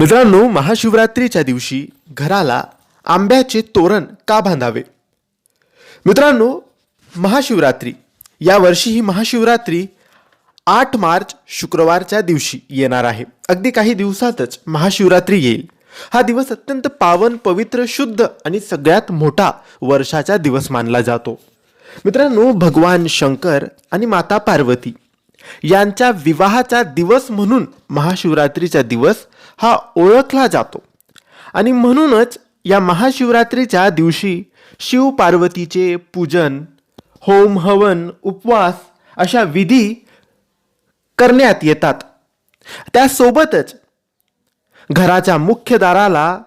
मित्रांनो महाशिवरात्रीच्या दिवशी घराला आंब्याचे तोरण का बांधावे? मित्रांनो महाशिवरात्री या वर्षी ही महाशिवरात्री आठ मार्च शुक्रवारच्या दिवशी येणार आहे. अगदी काही दिवसातच महाशिवरात्री येईल. हा दिवस अत्यंत पावन पवित्र शुद्ध आणि सगळ्यात मोठा वर्षाचा दिवस मानला जातो. मित्रांनो भगवान शंकर आणि माता पार्वती यांच्या विवाहाचा दिवस म्हणून महाशिवरात्रीचा दिवस हा ओळखला जातो. आणि म्हणूनच या महाशिवरात्रीच्या दिवशी शिव पार्वतीचे पूजन होम हवन उपवास अशा विधी करण्यात येतात. त्यासोबतच घराच्या मुख्य दाराला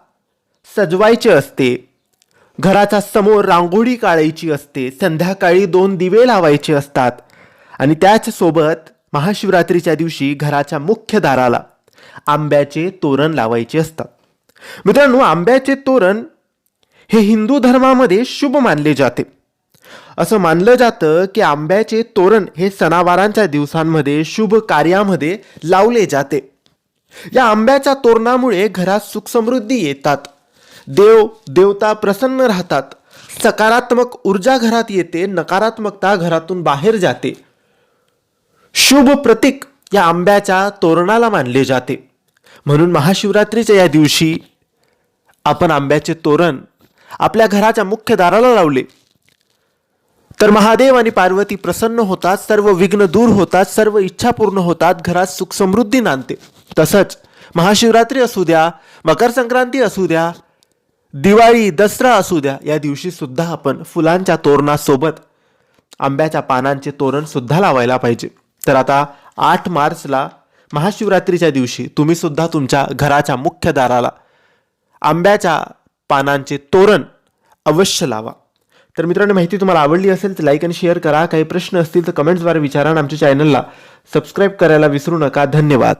सजवायचे असते. घराच्या समोर रांगोळी काढायची असते. संध्याकाळी दोन दिवे लावायचे असतात. आणि त्याचसोबत महाशिवरात्रीच्या दिवशी घराच्या मुख्य दाराला आंब्याचे तोरण लावायचे असतात. मित्रांनो आंब्याचे तोरण हे हिंदू धर्मामध्ये शुभ मानले जाते. असं मानलं जातं की आंब्याचे तोरण हे सणावारांच्या दिवसांमध्ये शुभ कार्यामध्ये लावले जाते. या आंब्याच्या तोरणामुळे घरात सुखसमृद्धी येतात. देव देवता प्रसन्न राहतात. सकारात्मक ऊर्जा घरात येते नकारात्मकता घरातून बाहेर जाते. शुभ प्रतीक या आंब्याच्या तोरणाला मानले जाते. म्हणून महाशिवरात्रीच्या या दिवशी आपण आंब्याचे तोरण आपल्या घराच्या मुख्य दाराला लावले. तर महादेव आणि पार्वती प्रसन्न होतात सर्व विघ्न दूर होतात सर्व इच्छा पूर्ण होतात घरात सुख समृद्धी नांदते. तसंच महाशिवरात्री असू द्या मकर संक्रांती असू द्या दिवाळी दसरा असू द्या या दिवशी सुद्धा आपण फुलांच्या तोरणासोबत आंब्याच्या पानांचे तोरण सुद्धा लावायला पाहिजे. तर आता आठ मार्चला महाशिवरात्रीच्या दिवशी तुम्ही सुद्धा तुमच्या घराच्या मुख्य दाराला आंब्याच्या पानांचे तोरण अवश्य लावा. तर मित्रांनो माहिती तुम्हाला आवडली असेल तर लाईक आणि शेअर करा. काही प्रश्न असतील तर कमेंट्सद्वारे विचारा आणि आमच्या चॅनलला सबस्क्राईब करायला विसरू नका. धन्यवाद.